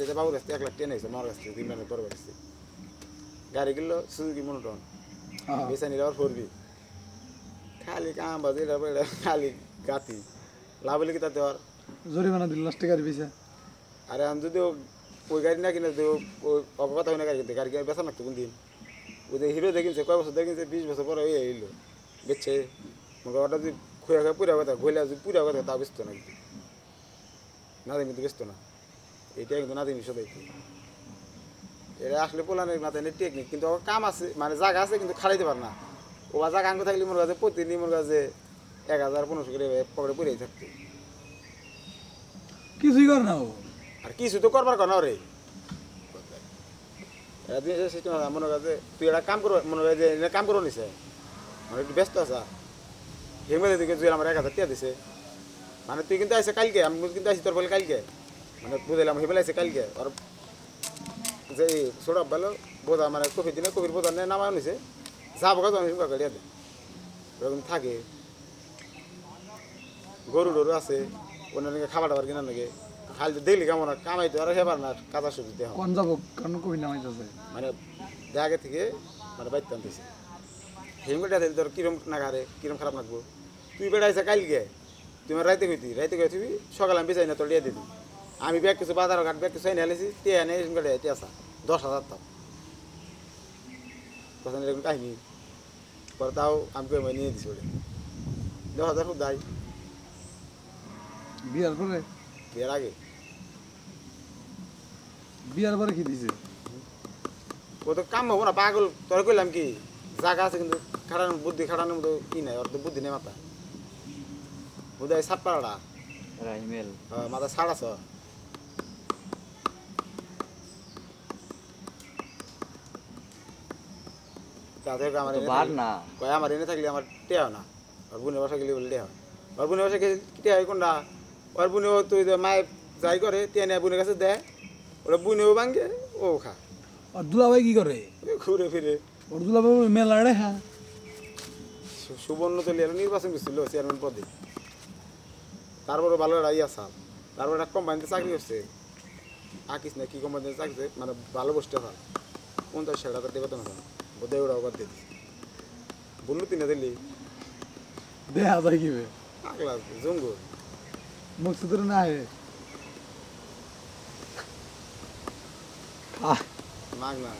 যেতে বাবুর কাছ থেকে এক লাখ টেন হয়েছে আমার কাছ থেকে তিন লাখের পরে কাছে গাড়ি কিনলো সুজুকি মনোটন। বেসা নিলে আবার ফোরবি খালি কাম বাজে এটা এটা খালি গাতি। লাভ হলে কি তাতে আর জরিমানা দিল লাস্টে গাড়ি পিছে আরে আমি যদি ওই গাড়ি না কিনে ওই অবগত হয় না গাড়ি কিনতে গাড়ি কিনে বেচা লাগতো কোন দিন ওই যে হিরো দেখিনছে কয় বছর দেখিনছে বিশ বছর পরে ওই এলো বেচছে মনে ওটা যদি খুঁড়ে খায় পুরা কথা ঘুরলে যদি পুরা কথা তা বেচতো না না কিন্তু বেচতো না। এটা কিন্তু না দিন সদাই এটা আসলে পোলানের মাথায় টেকনিক কিন্তু ওর কাম আছে মানে জায়গা আছে কিন্তু খাড়াইতে পারে না। ও জায়গা আঙ্গ থাকলে মোর কাছে প্রতিদিন মোর কাছে এক হাজার পনেরোশো করে পকেটে পড়েই থাকতো। কিছুই করে না ও। আর কিছু তো করবার কেন রে সিস্টেম মনে যে তুই একটা কাম করো মনে করে যে এটা কাম করো নিছে। মানে একটু ব্যস্ত আছে। হেমে দিকে তুই আমার এক হাজার টিয়া দিছে। মানে তুই কিন্তু আইসে কালকে আমি কিন্তু আইসি তোর বলে কালকে। মানে বুঝলাম হেমেলে আইসে কালকে আর যে ছোটা ভালো বোধা মানে কফি দিনে কফির বোধা নিয়ে নামা নিছে যাব কাজ আমি গাড়িয়া এরকম থাকে। গরু টরু আছে অন্যান্য খাবার দাবার কিনা নাকি। খালি তো দেখলি কেমন কামাই তো আর হেবার না কাজা সুযোগ দেওয়া। কোন যাব কারণ কবি নামাইতেছে? মানে জায়গা থেকে মানে বাইতে আনতেছে। হেমগোটা দিলে তোর কিরম নাগারে কিরম খারাপ লাগবো। তুই বেড়াইছে কালকে তুমি রাইতে কইতি রাইতে কই তুই সকালে আমি বেচাই না তোর দিয়ে দিবি। আমি ব্যাগ কিছু বাজার ঘাট ব্যাগ কিছু এনে আলেছি তে এনে হেমগোটা এতে আসা দশ হাজার তাও তখন এরকম কাহিনি। পরে তাও আমি নিয়ে দিছি ওটা দশ হাজার খুব দায়। বিয়ার পরে? বিয়ের আগে। বিয়ার পরে কি দিছে? ও তো কাম হব না পাগল। তোর কইলাম কি জায়গা আছে কিন্তু খাটানোর বুদ্ধি খাটানোর মতো কি নাই ওর তো বুদ্ধি নেই মাথা বুদ্ধি সাত পাড়াটা মাথা ছাড় আছ তাদের আমার তো বার থাকলে- না। কয় আমার এনে থাকলে আমার টেয়া না। আর বোনের বাসা গেলে বলে টেয়া হয়। আর বোনের বাসা গেলে টেয়া হয় কোনটা? ওর বোনে তুই মায়ে যাই করে টেয়া নেয় বোনের কাছে দেয়। ওরা বোনেও ভাঙ্গে ও খা। আর দুলাভাই কি করে? ঘুরে ফিরে। ওর দুলাভাই মেলা রে হ্যাঁ। সুবর্ণ তলিয়ার নির্বাচন করছিল চেয়ারম্যান পদে। তারপরে ভালো একটা ইয়া সাল তারপরে একটা কোম্পানিতে চাকরি করছে। আকিস না কি কোম্পানিতে চাকরি মানে ভালো বসতে হয়। পঞ্চাশ ষাট হাজার টাকা বেতন হয়। বোধহয় ওরা ওবার দিয়ে দিচ্ছে বলল তিনে দিলি দেখা যায় কিবে আগলা জঙ্গল। মুখ সুতরে না হে। মাগ না